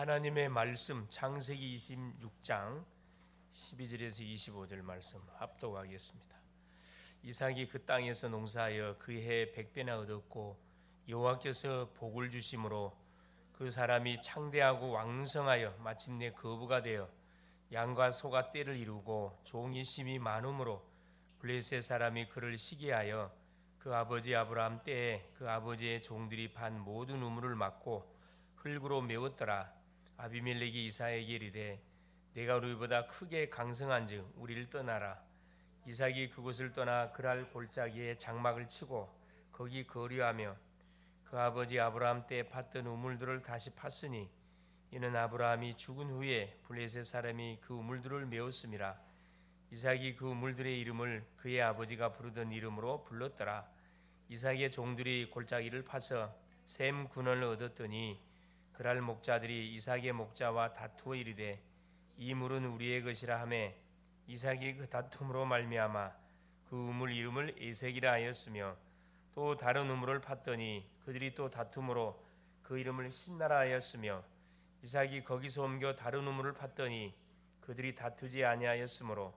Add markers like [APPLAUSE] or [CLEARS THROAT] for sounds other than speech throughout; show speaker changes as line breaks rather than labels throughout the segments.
하나님의 말씀 창세기 26장 12절에서 25절 말씀 합독하겠습니다. 이삭이 그 땅에서 농사하여 그 해에 백배나 얻었고 여호와께서 복을 주심으로 그 사람이 창대하고 왕성하여 마침내 거부가 되어 양과 소가 떼를 이루고 종이 심이 많음으로 블레셋 사람이 그를 시기하여 그 아버지 아브라함 때에 그 아버지의 종들이 반 모든 우물을 막고 흙으로 메웠더라 아비멜렉이 이사에게 이르되 내가 우리보다 크게 강성한즉 우리를 떠나라. 이삭이 그곳을 떠나 그랄 골짜기에 장막을 치고 거기 거류하며 그 아버지 아브라함 때 팠던 우물들을 다시 팠으니 이는 아브라함이 죽은 후에 블레셋 사람이 그 우물들을 메웠음이라. 이삭이 그 우물들의 이름을 그의 아버지가 부르던 이름으로 불렀더라. 이삭의 종들이 골짜기를 파서 샘 군원을 얻었더니 그랄 목자들이 이삭의 목자와 다투어 이르되 이 물은 우리의 것이라 하매 이삭이 그 다툼으로 말미암아 그 우물 이름을 에색이라 하였으며 또 다른 우물을 팠더니 그들이 또 다툼으로 그 이름을 신나라 하였으며 이삭이 거기서 옮겨 다른 우물을 팠더니 그들이 다투지 아니하였으므로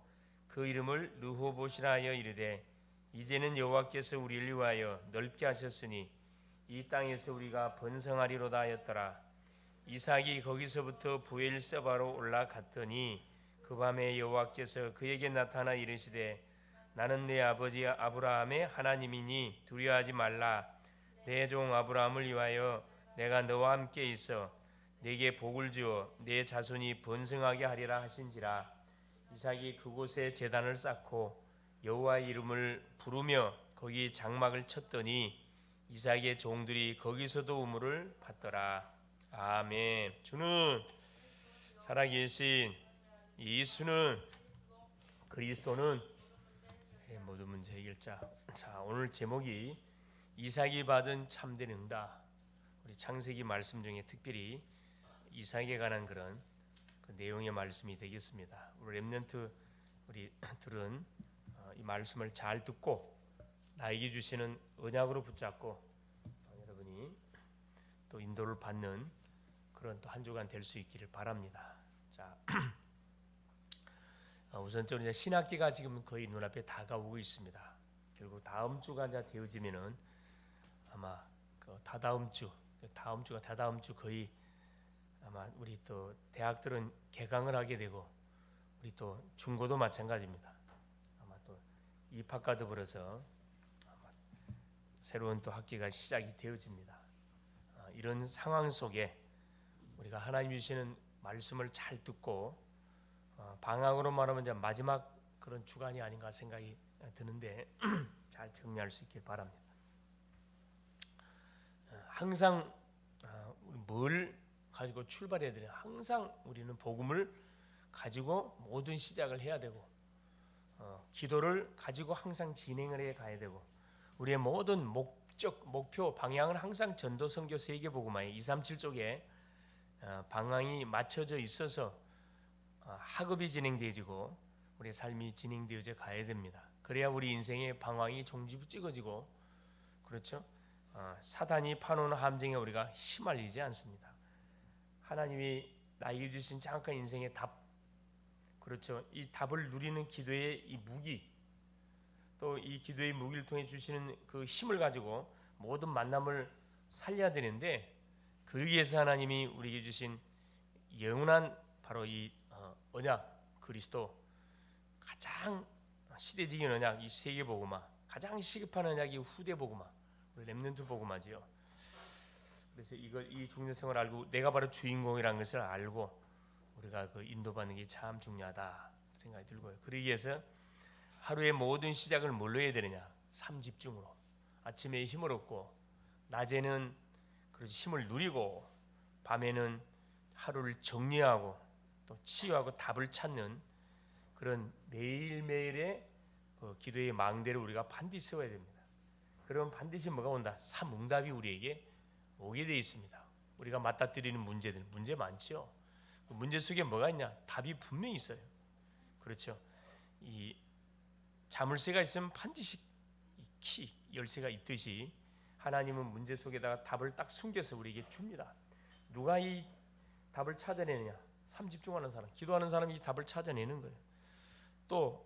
그 이름을 르호봇이라 하여 이르되 이제는 여호와께서 우리를 위하여 넓게 하셨으니 이 땅에서 우리가 번성하리로다 하였더라 이삭이 거기서부터 부엘세바로 올라갔더니 그 밤에 여호와께서 그에게 나타나 이르시되 나는 내 아버지 아브라함의 하나님이니 두려워하지 말라. 내 종 아브라함을 위하여 내가 너와 함께 있어 내게 복을 주어 내 자손이 번성하게 하리라 하신지라. 이삭이 그곳에 제단을 쌓고 여호와의 이름을 부르며 거기 장막을 쳤더니 이삭의 종들이 거기서도 우물을 받더라 아멘. 주는 살아계신 예수는 그리스도는 예, 모든 문제 해결자. 자 오늘 제목이 이삭이 받은 참된 응답 우리 창세기 말씀 중에 특별히 이삭에 관한 그런 그 내용의 말씀이 되겠습니다. 우리 렘넌트 우리 [CLEARS THROAT] 들은 어, 이 말씀을 잘 듣고 나에게 주시는 언약으로 붙잡고 어, 여러분이 또 인도를 받는 그런 또 한 주간 될 수 있기를 바랍니다. 자, [CLEARS THROAT] 어, 우선적으로 이제 신학기가 지금 거의 눈앞에 다가오고 있습니다. 결국 다음 주가 이제 되어지면은 아마 그 다다음 주, 다음 주가 다다음 주 거의 아마 우리 또 대학들은 개강을 하게 되고 우리 또 중고도 마찬가지입니다. 아마 또 입학과 더불어서 아마 새로운 또 학기가 시작이 되어집니다. 아, 이런 상황 속에 우리가 하나님 주시는 말씀을 잘 듣고 어, 방학으로 말하면 이제 마지막 그런 주간이 아닌가 생각이 드는데 [CLEARS THROAT] 잘 정리할 수 있길 바랍니다. 어, 항상 어, 뭘 가지고 출발해야 되냐? 항상 우리는 복음을 가지고 모든 시작을 해야 되고 어, 기도를 가지고 항상 진행을 해 가야 되고 우리의 모든 목적, 목표, 방향은 항상 전도, 선교, 세계 복음화에 237 쪽에 어, 방향이 맞춰져 있어서 어, 학업이 진행되어지고 우리 삶이 진행되어져 가야 됩니다. 그래야 우리 인생의 방향이 종지부 찍어지고 그렇죠? 어, 사단이 파놓은 함정에 우리가 휘말리지 않습니다. 하나님이 나에게 주신 잠깐 인생의 답, 그렇죠? 이 답을 누리는 기도의 이 무기, 또 이 기도의 무기를 통해 주시는 그 힘을 가지고 모든 만남을 살려야 되는데 그러기 위해서 하나님이 우리에게 주신 영원한 바로 이 어, 언약 그리스도 가장 시대적인 언약 이 세계 복음화 가장 시급한 언약이 후대 복음화 우리 렘넌트 복음화지요. 그래서 이거 이 중요성을 알고 내가 바로 주인공이라는 것을 알고 우리가 그 인도받는 게 참 중요하다 생각이 들고요. 그러기 위해서 하루의 모든 시작을 뭘로 해야 되느냐? 삶 집중으로. 아침에 힘을 얻고 낮에는 그 힘을 누리고 밤에는 하루를 정리하고 또 치유하고 답을 찾는 그런 매일매일의 그 기도의 망대를 우리가 반드시 세워야 됩니다. 그러면 반드시 뭐가 온다? 삼응답이 우리에게 오게 돼 있습니다. 우리가 맞닥뜨리는 문제들 문제 많지요. 그 문제 속에 뭐가 있냐? 답이 분명히 있어요. 그렇죠. 이 자물쇠가 있으면 반드시 키 열쇠가 있듯이 하나님은 문제 속에다가 답을 딱 숨겨서 우리에게 줍니다. 누가 이 답을 찾아내느냐? 삶 집중하는 사람, 기도하는 사람이 이 답을 찾아내는 거예요. 또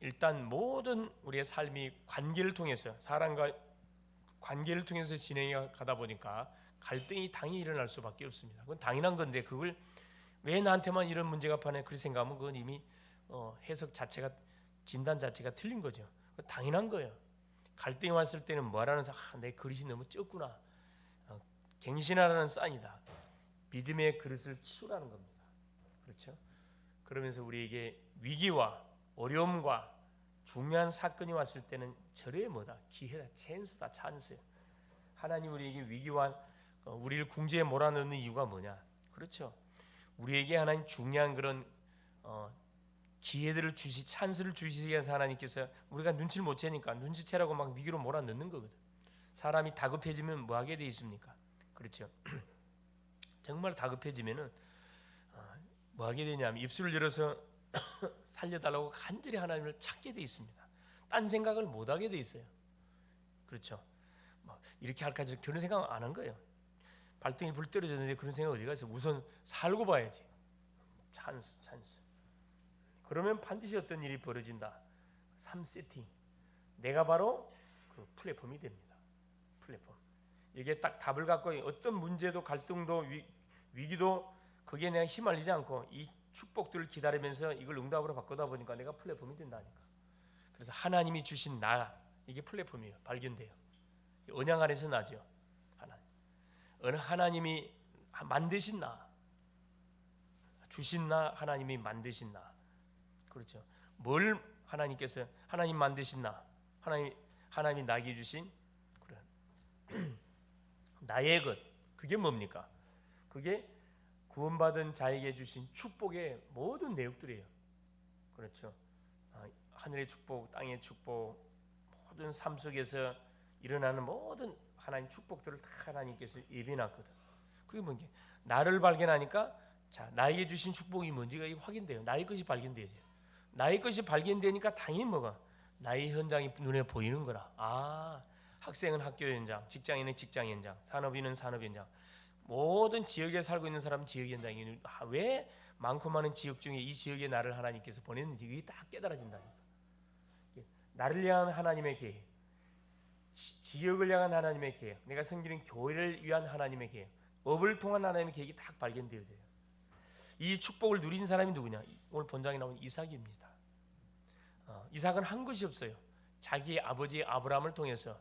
일단 모든 우리의 삶이 관계를 통해서 사람과 관계를 통해서 진행해 가다 보니까 갈등이 당연히 일어날 수밖에 없습니다. 그건 당연한 건데 그걸 왜 나한테만 이런 문제가 파네 그렇게 생각하면 그건 이미 어, 해석 자체가 진단 자체가 틀린 거죠. 당연한 거예요. 갈등이 왔을 때는 뭐라는 사, 아, 내 그릇이 너무 적구나. 어, 갱신하라는 사인이다. 믿음의 그릇을 치우라는 겁니다. 그렇죠? 그러면서 우리에게 위기와 어려움과 중요한 사건이 왔을 때는 절의 뭐다 기회다 찬스다 찬스. 하나님 우리에게 위기와 어, 우리를 궁지에 몰아넣는 이유가 뭐냐? 그렇죠. 우리에게 하나님 중요한 그런 어, 기회들을 주시 찬스를 주시기 위해서 하나님께서 우리가 눈치를 못 채니까 눈치채라고 막 위기로 몰아넣는 거거든. 사람이 다급해지면 뭐 하게 돼 있습니까? 그렇죠. [CLEARS THROAT] 정말 다급해지면은 어, 뭐 하게 되냐면 입술을 열어서 [CLEARS THROAT] 살려달라고 간절히 하나님을 찾게 돼 있습니다. 딴 생각을 못 하게 돼 있어요. 그렇죠. 막 이렇게 할까 저렇게 그런 생각 안 한 거예요. 발등에 불 떨어졌는데 그런 생각 어디가 있어? 우선 살고 봐야지. 찬스, 찬스. 그러면 반드시 어떤 일이 벌어진다. 3세팅. 내가 바로 그 플랫폼이 됩니다. 플랫폼. 이게 딱 답을 갖고 어떤 문제도 갈등도 위, 위기도 거기에 내가 휘말리지 않고 이 축복들을 기다리면서 이걸 응답으로 바꾸다 보니까 내가 플랫폼이 된다니까. 그래서 하나님이 주신 나 이게 플랫폼이에요. 발견돼요. 언양 안에서 나죠. 하나님. 어느 하나님이 만드신 나 주신 나 하나님이 만드신 나 그렇죠. 뭘 하나님께서 하나님 만드신 나 하나님 하나님이 나에게 주신 그래 [CLEARS THROAT] 나의 것 그게 뭡니까? 그게 구원받은 자에게 주신 축복의 모든 내용들이에요. 그렇죠. 아, 하늘의 축복, 땅의 축복, 모든 삶 속에서 일어나는 모든 하나님 축복들을 다 하나님께서 예비놨거든. 그게 뭔지 나를 발견하니까 자 나에게 주신 축복이 뭔지가 확인돼요. 나의 것이 발견되죠. 나의 것이 발견되니까 당연히 뭐가 나의 현장이 눈에 보이는 거라. 아 학생은 학교 현장, 직장인은 직장 현장, 산업인은 산업 현장. 모든 지역에 살고 있는 사람은 지역 현장이 아, 왜 많고 많은 지역 중에 이 지역에 나를 하나님께서 보냈는지 이게 딱 깨달아진다니까. 나를 향한 하나님의 계획, 지역을 향한 하나님의 계획, 내가 섬기는 교회를 위한 하나님의 계획, 업을 통한 하나님의 계획이 딱 발견되어져요. 이 축복을 누린 사람이 누구냐? 오늘 본장에 나온 이삭입니다. 어, 이삭은 한 것이 없어요. 자기 아버지 아브라함을 통해서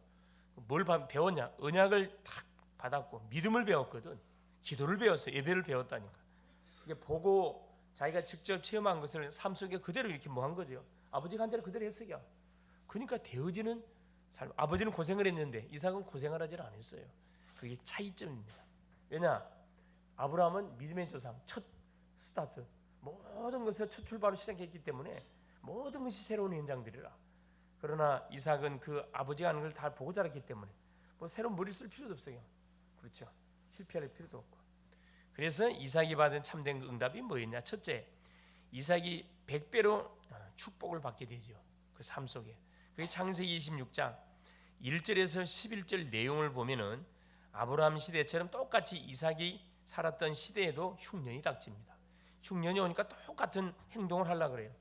뭘 배웠냐? 언약을 딱 받았고 믿음을 배웠거든. 기도를 배웠어. 예배를 배웠다니까. 이게 보고 자기가 직접 체험한 것을 삶 속에 그대로 이렇게 뭐 한 거죠. 아버지가 한 대로 그대로 했어요. 그러니까 되어지는 삶. 아버지는 고생을 했는데 이삭은 고생을 하지 않았어요. 그게 차이점입니다. 왜냐? 아브라함은 믿음의 조상, 첫 스타트, 모든 것을 첫 출발을 시작했기 때문에 모든 것이 새로운 현장들이라. 그러나 이삭은 그 아버지가 하는 걸 다 보고 자랐기 때문에 뭐 새로운 머리 쓸 필요도 없어요. 그렇죠. 실패할 필요도 없고. 그래서 이삭이 받은 참된 그 응답이 뭐였냐? 첫째, 이삭이 백배로 축복을 받게 되죠. 그 삶 속에. 그게 창세기 26장 1절에서 11절 내용을 보면은 아브라함 시대처럼 똑같이 이삭이 살았던 시대에도 흉년이 닥칩니다. 흉년이 오니까 똑같은 행동을 하려 그래요.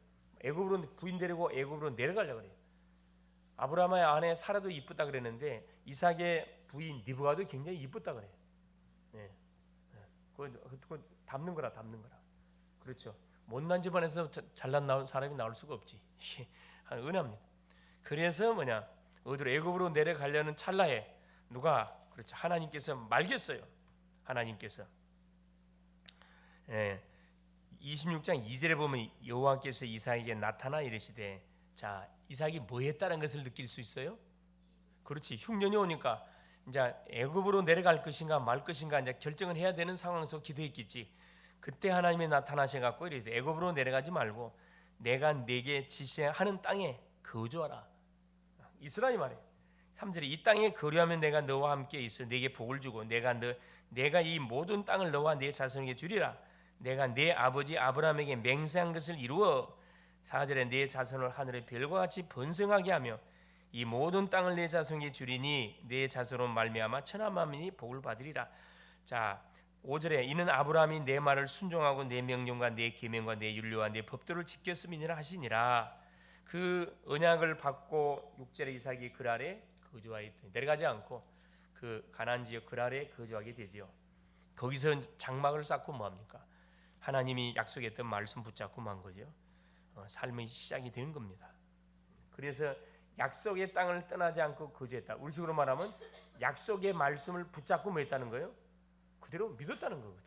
애굽으로 부인 데리고 애굽으로 내려가려 그래요. 아브라함의 아내 사라도 이쁘다 그랬는데 이삭의 부인 니브가도 굉장히 이쁘다 그래요. 네. 네. 그거, 그거 담는 거라 담는 거라. 그렇죠. 못난 집안에서 잘난 나온 사람이 나올 수가 없지. [LAUGHS] 은혜입니다. 그래서 뭐냐 어디로 애굽으로 내려가려는 찰나에 누가 그렇죠 하나님께서 말겠어요. 하나님께서 예, 26장 2절에 보면 여호와께서 이삭에게 나타나 이르시되 자 이삭이 뭐 했다는 것을 느낄 수 있어요? 그렇지 흉년이 오니까 이제 애굽으로 내려갈 것인가 말 것인가 이제 결정을 해야 되는 상황에서 기도했겠지. 그때 하나님이 나타나셔 갖고 이르되 애굽으로 내려가지 말고 내가 네게 지시하는 땅에 거주하라. 이스라엘 말이에요. 3절에 이 땅에 거류하면 내가 너와 함께 있어 네게 복을 주고 내가 너 내가 이 모든 땅을 너와 네 자손에게 주리라. 내가 네 아버지 아브라함에게 맹세한 것을 이루어 4절에 네 자손을 하늘의 별과 같이 번성하게 하며 이 모든 땅을 내 자손에게 주리니 내 자손으로 말미암아 천하 만민이 복을 받으리라. 자, 5절에 이는 아브라함이 내 말을 순종하고 내 명령과 내 계명과 내 윤례와 내 법도를 지켰음이니라 하시니라 그 언약을 받고 6절에 이삭이 그 아래 거주하였더니 내려가지 않고 그 가나안 지역 그 아래 거주하게 되지요. 거기서 장막을 쌓고 뭐 합니까? 하나님이 약속했던 말씀 붙잡고 만 거죠. 어, 삶의 시작이 되는 겁니다. 그래서 약속의 땅을 떠나지 않고 거주했다. 우리식으로 말하면 약속의 말씀을 붙잡고 뭐 했다는 거예요? 그대로 믿었다는 거거든.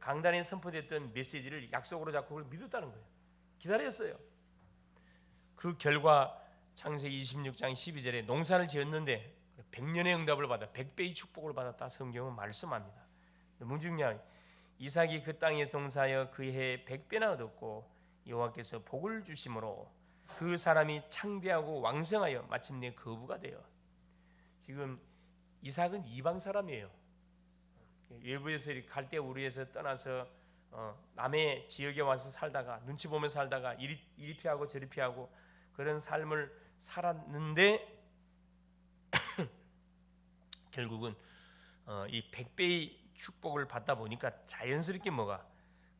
강단에 선포됐던 메시지를 약속으로 잡고 그걸 믿었다는 거예요. 기다렸어요. 그 결과 창세기 26장 12절에 농사를 지었는데 100년의 응답을 받아 100배의 축복을 받았다 성경은 말씀합니다. 너무 중요한 이삭이 그 땅에서 농사하여 그 해에 100배나 얻었고 여호와께서 복을 주심으로 그 사람이 창대하고 왕성하여 마침내 거부가 되어 지금 이삭은 이방 사람이에요. 외부에서 갈때 우리에서 떠나서 어, 남의 지역에 와서 살다가 눈치 보며 살다가 이리, 이리 피하고 저리 피하고 그런 삶을 살았는데 [COUGHS] 결국은 어, 이 백배의 축복을 받다 보니까 자연스럽게 뭐가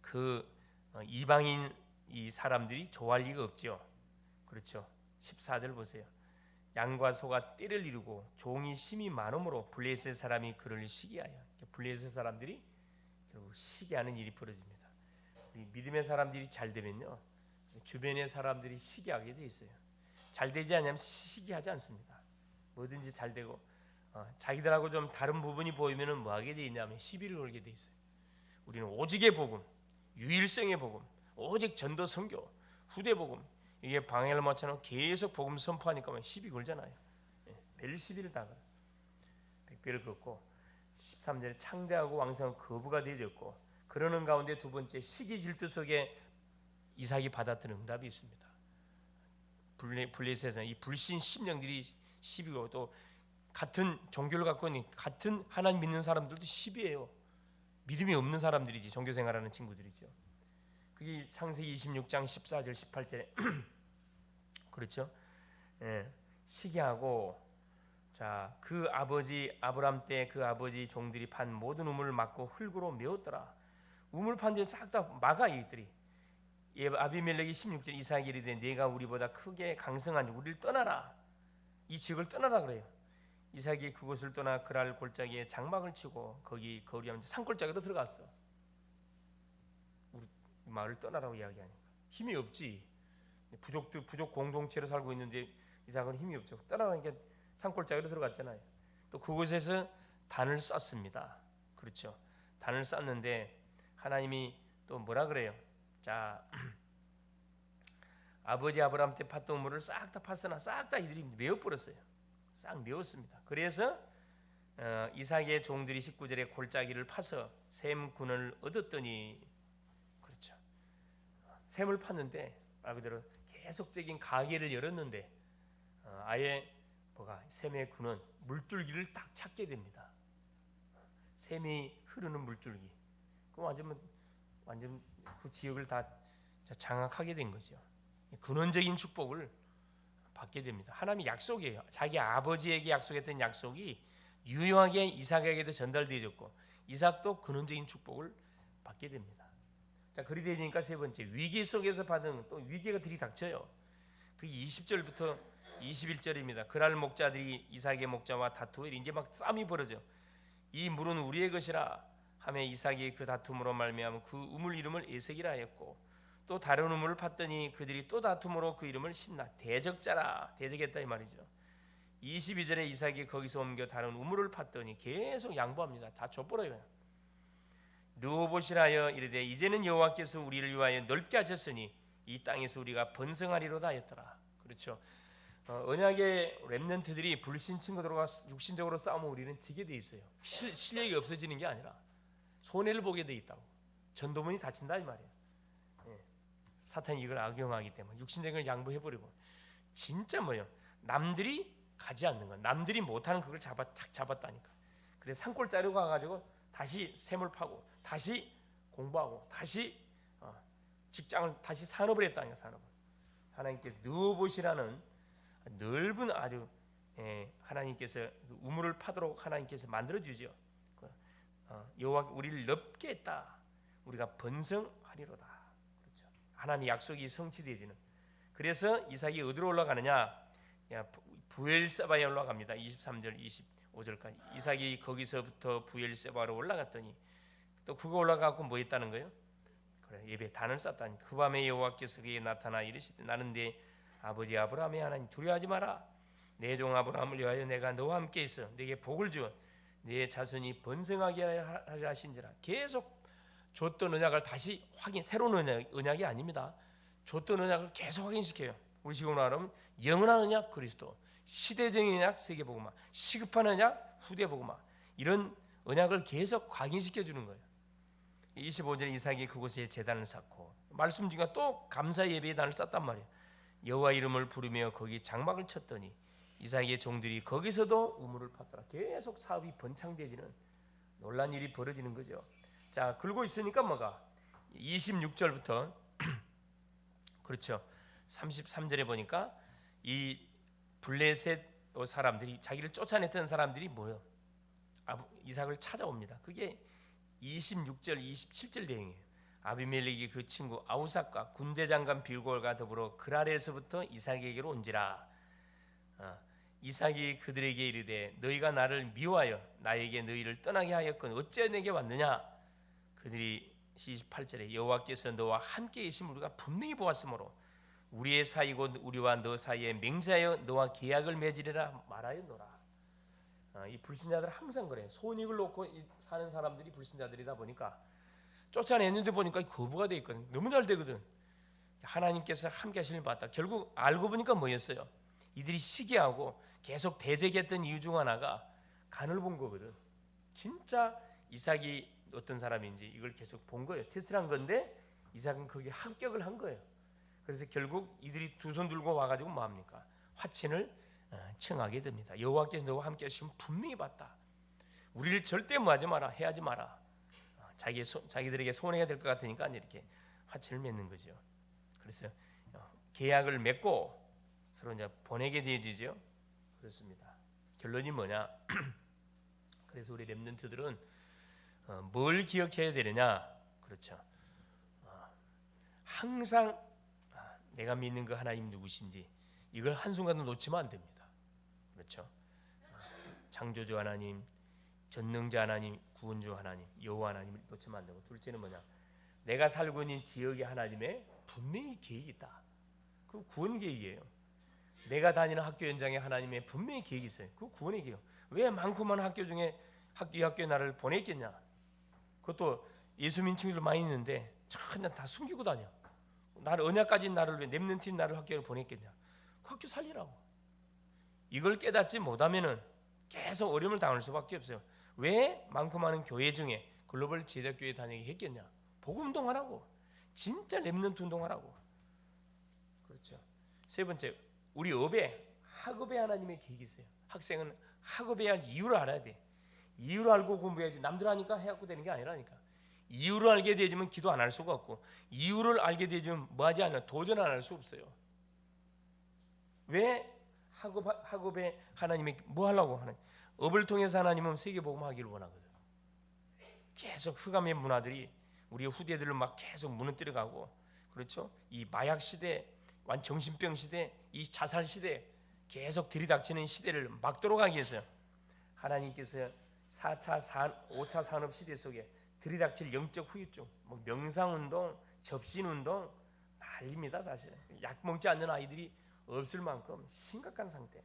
그 어, 이방인 이 사람들이 좋아할 리가 없죠. 그렇죠. 14절 보세요. 양과 소가 떼를 이루고 종이 심이 많음으로 블레셋 사람이 그를 시기하여 블레셋 사람들이 결국 시기하는 일이 벌어집니다. 믿음의 사람들이 잘 되면요 주변의 사람들이 시기하게 돼 있어요. 잘 되지 않으면 시기하지 않습니다. 뭐든지 잘 되고 어, 자기들하고 좀 다른 부분이 보이면은 뭐 하게 돼 있냐면 시비를 걸게 돼 있어요. 우리는 오직의 복음, 유일성의 복음, 오직 전도 선교, 후대 복음 이게 방해를 맞춰놓고 계속 복음 선포하니까 막 시비 걸잖아요. 예, 별 시비를 다 걸어. 백배를 걷고 13절에 창대하고 왕성한 거부가 되어졌고 그러는 가운데 두 번째 시기 질투 속에 이삭이 받았던 응답이 있습니다. 블레, 블레셋은 이 불신 심령들이 시비고 또 같은 종교를 갖고 있는 같은 하나님 믿는 사람들도 시비예요. 믿음이 없는 사람들이지 종교 생활하는 친구들이죠. 그게 창세기 26장 14절 18절에 그렇죠? 예, 시기하고 자 그 아버지 아브람 때 그 아버지 종들이 판 모든 우물을 막고 흙으로 메웠더라. 우물 판 데를 싹다 막아 이들이. 예, 아비멜렉이 16절 이삭이 이르되 내가 우리보다 크게 강성한 우리를 떠나라. 이 지역을 떠나라 그래요. 이삭이 그곳을 떠나 그랄 골짜기에 장막을 치고 거기 거리하면 산골짜기로 들어갔어. 우리 마을을 떠나라고 이야기하니까 힘이 없지. 부족들 부족 공동체로 살고 있는데 이삭은 힘이 없죠. 떠나니까 산골짜기로 들어갔잖아요. 또 그곳에서 단을 쌓습니다. 그렇죠. 단을 쌓는데 하나님이 또 뭐라 그래요? 자 [CLEARS THROAT] 아버지 아브라함 때 팠던 물을 싹 다 팠으나 싹 다 이들이 메워 버렸어요. 싹 메웠습니다. 그래서 어, 이삭의 종들이 19절에 골짜기를 파서 샘 군을 얻었더니 그렇죠. 샘을 팠는데 말 그대로 계속적인 가게를 열었는데 어, 아예 뭐가 샘의 군은 물줄기를 딱 찾게 됩니다. 샘이 흐르는 물줄기. 그 완전 완전 그 지역을 다 장악하게 된 거죠. 근원적인 축복을 받게 됩니다. 하나님이 약속이에요. 자기 아버지에게 약속했던 약속이 유효하게 이삭에게도 전달되어졌고 이삭도 근원적인 축복을 받게 됩니다. 자, 그리 되니까 세 번째 위기 속에서 받은 또 위기가 들이닥쳐요. 그 20절부터 21절입니다. 그날 목자들이 이삭의 목자와 다투어 이제 막 싸움이 벌어져. 이 물은 우리의 것이라 하며 이삭이 그 다툼으로 말미암아 그 우물 이름을 에색이라 했고 또 다른 우물을 팠더니 그들이 또 다툼으로 그 이름을 신나 대적자라 대적했다 이 말이죠. 22절에 이삭이 거기서 옮겨 다른 우물을 팠더니 계속 양보합니다. 다 져버려요. 누워보시라여 이르되 이제는 여호와께서 우리를 위하여 넓게 하셨으니 이 땅에서 우리가 번성하리로다 하였더라. 그렇죠. 어, 언약의 렘넌트들이 불신 친구들과 육신적으로 싸우면 우리는 지게 돼 있어요. 실, 실력이 없어지는 게 아니라 손해를 보게 돼 있다고. 전도문이 닫힌다 이 말이에요. 예. 사탄이 이걸 악용하기 때문에 육신적인 걸 양보해 버리고 진짜 뭐요? 남들이 가지 않는 거, 남들이 못하는 그걸 잡아 탁 잡았다니까. 그래서 산골 자료 가가지고 다시 샘을 파고 다시 공부하고 다시 어, 직장을 다시 산업을 했다니까 산업을. 하나님께서 누워보시라는 넓은 아주 예, 하나님께서 그 우물을 파도록 하나님께서 만들어 주죠. 어, 여호와 우리를 넓게 했다. 우리가 번성하리로다. 하나님의 약속이 성취되지는. 그래서 이삭이 어디로 올라가느냐? 야, 부엘세바에 올라갑니다. 23절, 25절까지. 이삭이 거기서부터 부엘세바로 올라갔더니 또 그거 올라가고 뭐 했다는 거예요? 그래 예배 단을 쌓다니 그 밤에 여호와께서 그에게 나타나 이르시되 나는 내 아버지 아브라함의 하나님 두려워하지 마라 내 종 아브라함을 위하여 내가 너와 함께 있어 내게 복을 주어 내 자손이 번성하게 하려 하신지라 계속 줬던 언약을 다시 확인 새로운 언약, 언약이 아닙니다 줬던 언약을 계속 확인시켜요 우리 지금으로 말하면 영원한 언약 그리스도 시대적인 언약 세계 복음화 시급한 언약 후대 복음화 이런 언약을 계속 각인시켜 주는 거예요 25절 이삭이 그곳에 제단을 쌓고 말씀 중에 또 감사 예배의 단을 쌓단 말이에요. 여호와 이름을 부르며 거기 장막을 쳤더니 이삭의 종들이 거기서도 우물을 팠더라. 계속 사업이 번창되지는 놀란 일이 벌어지는 거죠. 자, 긁고 있으니까 뭐가 26절부터 [CLEARS THROAT] 그렇죠. 33절에 보니까 이 블레셋 사람들이 자기를 쫓아냈던 사람들이 뭐요? 이삭을 찾아옵니다. 그게 26절 27절 내용이에요. 아비멜렉이 그 친구 아우삭과 군대 장관 빌골과 더불어 그랄에서부터 이삭에게로 온지라. 어, 이삭이 그들에게 이르되 너희가 나를 미워하여 나에게 너희를 떠나게 하였건 어째 내게 왔느냐? 그들이 28절에 여호와께서 너와 함께 계심 우리가 분명히 보았으므로 우리의 사이고 우리와 너 사이에 맹세하여 너와 계약을 맺으리라 말하였노라. 어, 이 불신자들 항상 그래. 손익을 놓고 사는 사람들이 불신자들이다 보니까 쫓아냈는데 보니까 거부가 돼 있거든. 너무 잘 되거든. 하나님께서 함께 하시는 봤다. 결국 알고 보니까 뭐였어요? 이들이 시기하고 계속 대적했던 이유 중 하나가 간을 본 거거든. 진짜 이삭이 어떤 사람인지 이걸 계속 본 거예요. 테스트한 건데 이삭은 거기에 합격을 한 거예요. 그래서 결국 이들이 두 손 들고 와가지고 뭐 합니까? 화친을 어, 청하게 됩니다. 여호와께서 너와 함께 하시면 분명히 봤다. 우리를 절대 뭐하지 마라, 해하지 마라. 어, 자기 소, 자기들에게 손해가 될 것 같으니까 이렇게 화친을 맺는 거죠. 그래서 어, 계약을 맺고 서로 이제 보내게 되어지죠. 그렇습니다. 결론이 뭐냐? [CLEARS THROAT] 그래서 우리 렘넌트들은 뭘 기억해야 되느냐? 그렇죠. 항상 아, 내가 믿는 그 하나님 누구신지 이걸 한 순간도 놓치면 안 됩니다. 그렇죠? 창조주 하나님, 전능자 하나님, 구원주 하나님, 여호와 하나님을 놓치면 안 되고 둘째는 뭐냐? 내가 살고 있는 지역의 하나님의 분명히 계획이 있다. 그 구원 계획이에요. 내가 다니는 학교 현장에 하나님의 분명히 계획이 있어요. 그 구원의 계획. 왜 많고 많은 학교 중에 학교 학교에 나를 보냈겠냐? 그것도 예수 친구들 많이 있는데 전혀 다 숨기고 다녀. 나를 언약까지 나를 왜 렘넌트 나를 학교에 보냈겠냐? 그 학교 살리라고. 이걸 깨닫지 못하면은 계속 어려움을 당할 수밖에 없어요. 왜 많고 많은 교회 중에 글로벌 제자교회 다니게 했겠냐? 복음 운동하라고. 진짜 렘넌트 운동하라고. 그렇죠. 세 번째, 우리 업에 학업에 하나님의 계획이 있어요. 학생은 학업에 할 이유를 알아야 돼. 이유를 알고 공부해야지. 남들 하니까 해갖고 되는 게 아니라니까. 이유를 알게 되지면 기도 안 할 수가 없고 이유를 알게 되지면 뭐하지 않아 도전 안 할 수 없어요. 왜 학업 학업에 하나님이 뭐 하려고 하는 업을 통해서 하나님은 세계 복음 하기를 원하거든. 계속 흑암의 문화들이 우리 후대들을 막 계속 무너뜨려 가고 그렇죠. 이 마약 시대, 완 정신병 시대, 이 자살 시대 계속 들이닥치는 시대를 막도록 하기 위해서 하나님께서 4차 산, 5차 산업 시대 속에 들이닥칠 영적 후유증, 뭐 명상 운동, 접신 운동 난립니다 사실. 약 먹지 않는 아이들이 없을 만큼 심각한 상태.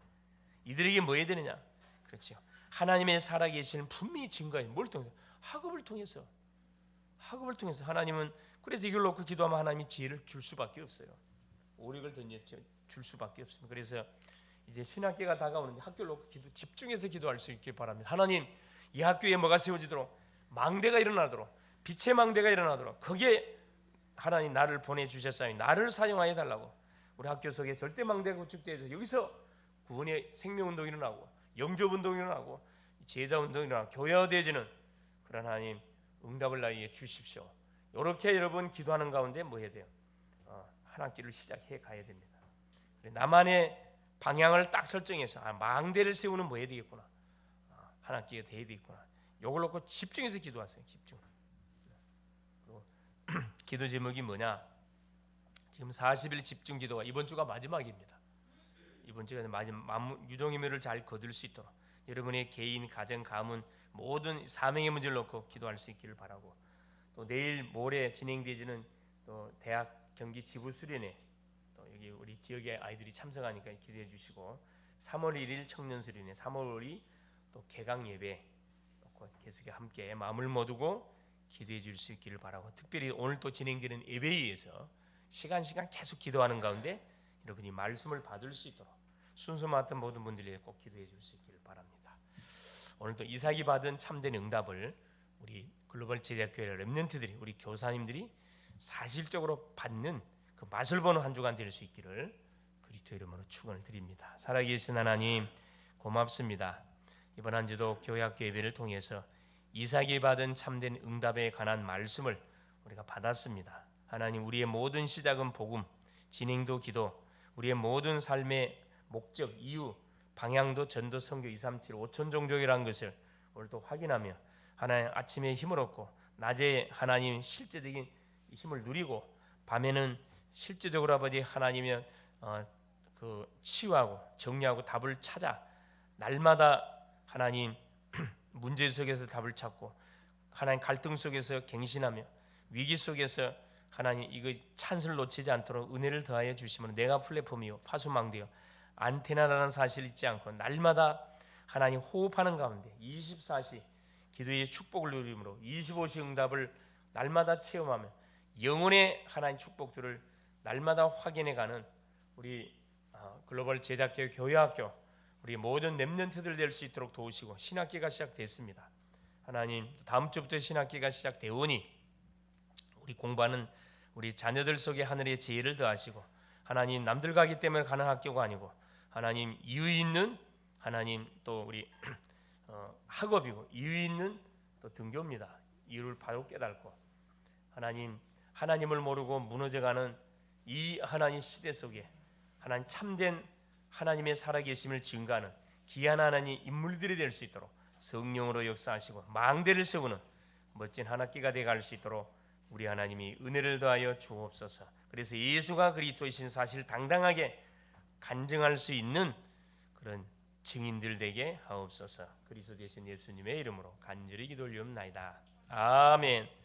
이들에게 뭐 해야 되느냐? 그렇죠. 하나님의 살아계시는 분명히 증거해. 뭘 통해? 학업을 통해서. 학업을 통해서 하나님은 그래서 이걸 놓고 기도하면 하나님이 지혜를 줄 수밖에 없어요. 오력을 던졌죠. 줄 수밖에 없습니다. 그래서 이제 신학계가 다가오는데 학교를 놓고 기도 집중해서 기도할 수 있길 바랍니다. 하나님 이 학교에 뭐가 세워지도록 망대가 일어나도록 빛의 망대가 일어나도록 거기에 하나님 나를 보내 주셨사니 나를 사용하여 달라고 우리 학교 속에 절대 망대가 구축되어서 여기서 구원의 생명 운동이 일어나고 영접 운동이 일어나고 제자 운동이 일어나고 교회화되어지는 그런 하나님 응답을 나에게 주십시오. 이렇게 여러분 기도하는 가운데 뭐 해야 돼요? 어, 한 학기를 시작해 가야 됩니다. 나만의 방향을 딱 설정해서 아, 망대를 세우는 뭐 해야 되겠구나. 학기가 돼야 되겠구나. 요걸 놓고 집중해서 기도하세요. 집중. 그리고 [CLEARS THROAT] 기도 제목이 뭐냐? 지금 40일 집중 기도가 이번 주가 마지막입니다. 이번 주가 마지막 유종의미를 잘 거둘 수 있도록 여러분의 개인, 가정, 가문 모든 사명의 문제를 놓고 기도할 수 있기를 바라고 또 내일 모레 진행되지는 또 대학 경기 지부 수련회 또 여기 우리 지역의 아이들이 참석하니까 기대해 주시고 3월 1일 청년 수련회 3월 5일 또 개강 예배 계속 함께 마음을 모두고 기도해 줄 수 있기를 바라고 특별히 오늘 또 진행되는 예배위에서 시간 시간 계속 기도하는 가운데 여러분이 말씀을 받을 수 있도록 순서 맡은 모든 분들이 꼭 기도해 줄 수 있기를 바랍니다. 오늘 또 이삭이 받은 참된 응답을 우리 글로벌 제자교회 렘넌트들이 우리 교사님들이 사실적으로 받는 그 맛을 보는 한 주간 될 수 있기를 그리스도 이름으로 축원을 드립니다. 살아계신 하나님 고맙습니다. 이번 한 주도 교회학교 예배를 통해서 이삭이 받은 참된 응답에 관한 말씀을 우리가 받았습니다. 하나님 우리의 모든 시작은 복음, 진행도 기도, 우리의 모든 삶의 목적, 이유, 방향도 전도 선교 237 5천 종족이라는 것을 오늘도 확인하며 하나님 아침에 힘을 얻고 낮에 하나님 실제적인 힘을 누리고 밤에는 실제적으로 아버지 하나님의 어, 그 치유하고 정리하고 답을 찾아 날마다 하나님 [CLEARS THROAT] 문제 속에서 답을 찾고 하나님 갈등 속에서 갱신하며 위기 속에서 하나님 이거 찬스를 놓치지 않도록 은혜를 더하여 주시면 내가 플랫폼이요 파수망대요. 안테나라는 사실 잊지 않고 날마다 하나님 호흡하는 가운데 24시 기도의 축복을 누림으로 25시 응답을 날마다 체험하며 영혼의 하나님 축복들을 날마다 확인해가는 우리 아, 글로벌 제작교 교회학교 우리 모든 렘넌트들 될 수 있도록 도우시고 신학기가 시작됐습니다. 하나님 다음 주부터 신학기가 시작되오니 우리 공부하는 우리 자녀들 속에 하늘의 지혜를 더하시고 하나님 남들 가기 때문에 가는 학교가 아니고 하나님 이유 있는 하나님 또 우리 [CLEARS THROAT] 어, 학업이고 이유 있는 또 등교입니다. 이유를 바로 깨닫고 하나님 하나님을 모르고 무너져가는 이 하나님 시대 속에 하나님 참된 하나님의 살아계심을 증거하는 귀한 하나님 인물들이 될 수 있도록 성령으로 역사하시고 망대를 세우는 멋진 한 학기가 되어 갈 수 있도록 우리 하나님이 은혜를 더하여 주옵소서. 그래서 예수가 그리스도이신 사실 당당하게 간증할 수 있는 그런 증인들 되게 하옵소서. 그리스도 되신 예수님의 이름으로 간절히 기도 올리옵나이다. 아멘.